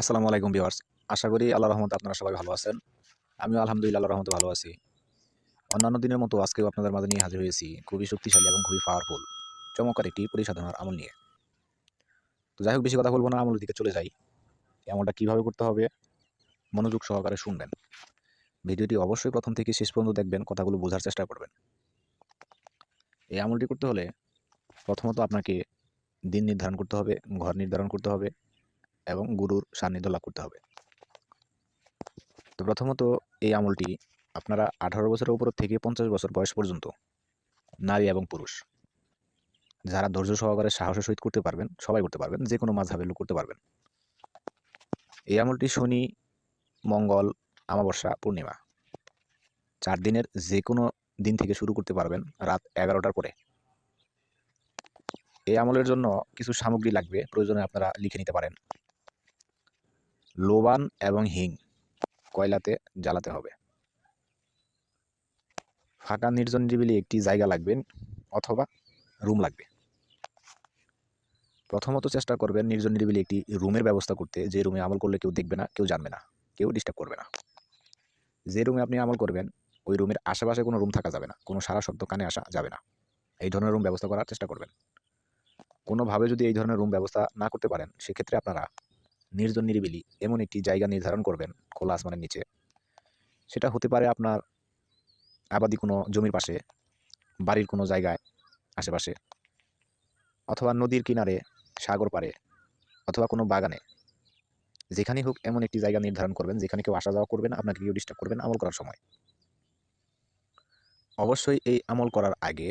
আসসালামু আলাইকুম ভিউয়ার্স। আশা করি আল্লাহ রহমতে আপনারা সবাই ভালো আছেন। আমিও আলহামদুলিল্লাহ আল্লাহ রহমতে ভালো আছি। অন্যান্য দিনের মতো আজকেও আপনাদের মাঝে নিয়ে হাজির হয়েছি। খুবই শক্তিশালী এবং খুবই পাওয়ারফুল চমৎকার একটি পরিসাধনার আমল নিয়ে। তো যাই হোক, বেশি কথা বলব না, আমলের দিকে চলে যাই। আমলটা কীভাবে করতে হবে, মনোযোগ সহকারে শুনবেন। ভিডিওটি অবশ্যই প্রথম থেকে শেষ পর্যন্ত দেখবেন, কথাগুলো বোঝার চেষ্টা করবেন। এই আমলটি করতে হলে প্রথমত আপনাকে দিন নির্ধারণ করতে হবে, ঘর নির্ধারণ করতে হবে এবং গুরুর সান্নিধ্য লাভ করতে হবে। তো প্রথমত এই আমলটি আপনারা আঠারো বছরের উপর থেকে পঞ্চাশ বছর বয়স পর্যন্ত, নারী এবং পুরুষ। যারা ধৈর্য সহকারে সাহসের সহিত করতে পারবেন, সবাই করতে পারবেন যে কোনো মাঝহাবের লোক করতে পারবেন। এই আমলটি শনি, মঙ্গল আমাবস্যা পূর্ণিমা। চার দিনের যে কোনো দিন থেকে শুরু করতে পারবেন রাত এগারোটার পরে। এই আমলের জন্য কিছু সামগ্রী লাগবে, প্রয়োজনে আপনারা লিখে নিতে পারেন। লোবান এবং হিং। কয়লাতে জ্বালাতে হবে। ফাঁকা নির্জন নিরিবিলি একটি জায়গা লাগবে অথবা রুম লাগবে। প্রথমত চেষ্টা করবেন নির্জন নিরিবিলি একটি রুমের ব্যবস্থা করতে। যে রুমে আমল করলে কেউ দেখবে না, কেউ জানবে না, কেউ ডিস্টার্ব করবে না। যে রুমে আপনি আমল করবেন, ওই রুমের আশেপাশে কোনো রুম থাকা যাবে না, কোনো সারা শব্দ কানে আসা যাবে না। এই ধরনের রুম ব্যবস্থা করার চেষ্টা করবেন। কোনোভাবে যদি এই ধরনের রুম ব্যবস্থা না করতে পারেন, সেক্ষেত্রে আপনারা নির্জন নিরিবিলি এমন একটি জায়গা নির্ধারণ করবেন খোলা আসমানের নিচে। সেটা হতে পারে আপনার আবাদি কোনো জমির পাশে, বাড়ির কোনো জায়গায়, আশেপাশে, অথবা নদীর কিনারে, সাগর পাড়ে, অথবা কোনো বাগানে। যেখানেই হোক এমন একটি জায়গা নির্ধারণ করবেন, যেখানে কেউ আসা যাওয়া করবেন আপনাকে কেউ ডিস্টার্ব করবেন আমল করার সময়। অবশ্যই এই আমল করার আগে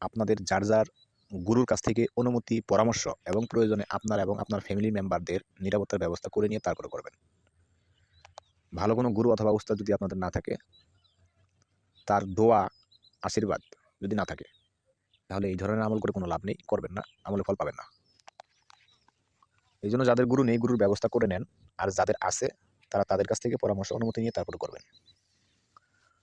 আপনাদের যার যার গুরুর কাছ থেকে অনুমতি, পরামর্শ এবং প্রয়োজনে আপনার এবং আপনার ফ্যামিলি মেম্বারদের নিরাপত্তার ব্যবস্থা করে নিয়ে তারপরে করবেন। ভালো কোনো গুরু অথবা উস্তাদ যদি আপনাদের না থাকে, তার দোয়া, আশীর্বাদ যদি না থাকে, তাহলে এই ধরনের আমল করে কোনো লাভ নেই, করবেন না, আমলে ফল পাবেন না। এই জন্য যাদের গুরু নেই, গুরুর ব্যবস্থা করে নেন, আর যাদের আছে, তারা তাদের কাছ থেকে পরামর্শ, অনুমতি নিয়ে তারপরে করবেন।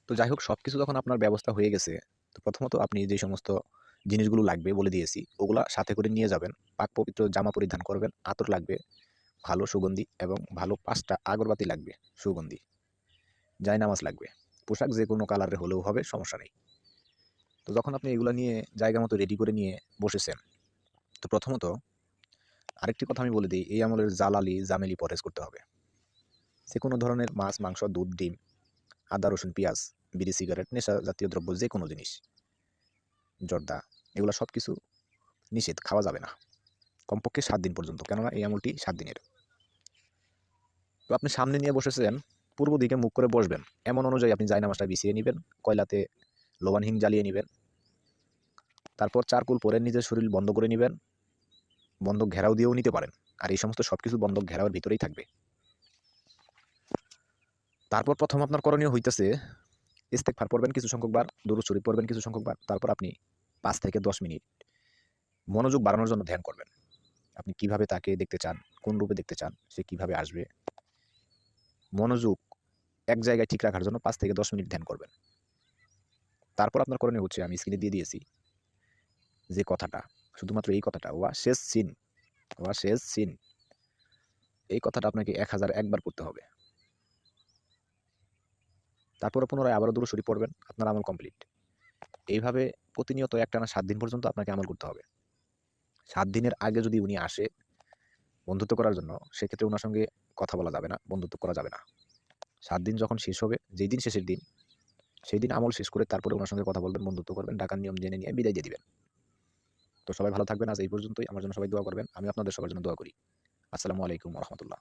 তো যাই হোক সব কিছু যখন আপনার ব্যবস্থা হয়ে গেছে, তো প্রথমত আপনি যে সমস্ত জিনিসগুলো লাগবে বলে দিয়েছি, ওগুলা সাথে করে নিয়ে যাবেন। পাক পবিত্র জামা পরিধান করবেন, আতর লাগবে, ভালো সুগন্ধি এবং ভালো পাঁচটা আগরবাতি লাগবে, সুগন্ধি। জায়নামাজ লাগবে, পোশাক যে কোনো কালারের হলেও হবে, সমস্যা নেই। তো যখন আপনি এগুলো নিয়ে জায়গা মতো রেডি করে নিয়ে বসেছেন, তো প্রথমত আরেকটি কথা আমি বলে দিই, এই আমলের জালালি জামেলি পরেজ করতে হবে। যে কোনো ধরনের মাছ, মাংস, দুধ, ডিম, আদা, রসুন, পেঁয়াজ, বিড়ি, সিগারেট, নেশা জাতীয় দ্রব্য যে কোনো জিনিস। জর্দা, এগুলো সব কিছু নিষেধ, খাওয়া যাবে না। কমপক্ষে সাত দিন পর্যন্ত, কেননা এই আমলটি সাত দিনের। তো আপনি সামনে নিয়ে বসেছেন, পূর্ব দিকে মুখ করে বসবেন। এমন অনুযায়ী আপনি জায়নামাজটা বিছিয়ে নেবেন, কয়লাতে লোবান হিং জ্বালিয়ে নেবেন। তারপর চারকুল পরে নিজের শরীর বন্ধ করে নেবেন। বন্ধক ঘেরাও দিয়েও নিতে পারেন, আর এই সমস্ত সব কিছু বন্ধক ঘেরাওয়ের ভিতরেই থাকবে। তারপর প্রথম আপনার করণীয় হইতেছে ইস্তেকফার পড়বেন কিছু সংখ্যক বার দরুদ শরীফ পড়বেন কিছু সংখ্যক বার তারপর আপনি পাঁচ থেকে দশ মিনিট মনোযোগ বাড়ানোর জন্য ধ্যান করবেন। আপনি কীভাবে তাকে দেখতে চান, কোন রূপে দেখতে চান, সে কীভাবে আসবে? মনোযোগ এক জায়গায় ঠিক রাখার জন্য পাঁচ থেকে দশ মিনিট ধ্যান করবেন। তারপর আপনার করণীয় হচ্ছে, আমি স্ক্রিনে দিয়ে দিয়েছি যে কথাটা, শুধুমাত্র এই কথাটা, ওয়া শেষ সিন, ওয়া শেষ সিন। এই কথাটা আপনাকে এক হাজার একবার পড়তে হবে। তারপরে পুনরায় আবারও দুটো শরীর পড়বেন, আপনার আমল কমপ্লিট এইভাবে প্রতিনিয়ত একটানা সাত দিন পর্যন্ত আপনাকে আমল করতে হবে। সাত দিনের আগে যদি উনি আসে বন্ধুত্ব করার জন্য, সেক্ষেত্রে ওনার সঙ্গে কথা বলা যাবে না, বন্ধুত্ব করা যাবে না। সাত দিন যখন শেষ হবে, যেই দিন শেষের দিন, সেই দিন আমল শেষ করে তারপরে ওনার সঙ্গে কথা বলবেন, বন্ধুত্ব করবেন, ডাকার নিয়ম জেনে নিয়ে বিদায় দিয়ে দিবেন। তো সবাই ভালো থাকবেন, আজ এই পর্যন্তই। আমার জন্য সবাই দোয়া করবেন। আমি আপনাদের সবার জন্য দোয়া করি। আসসালামু আলাইকুম রহমতুল্লাহ।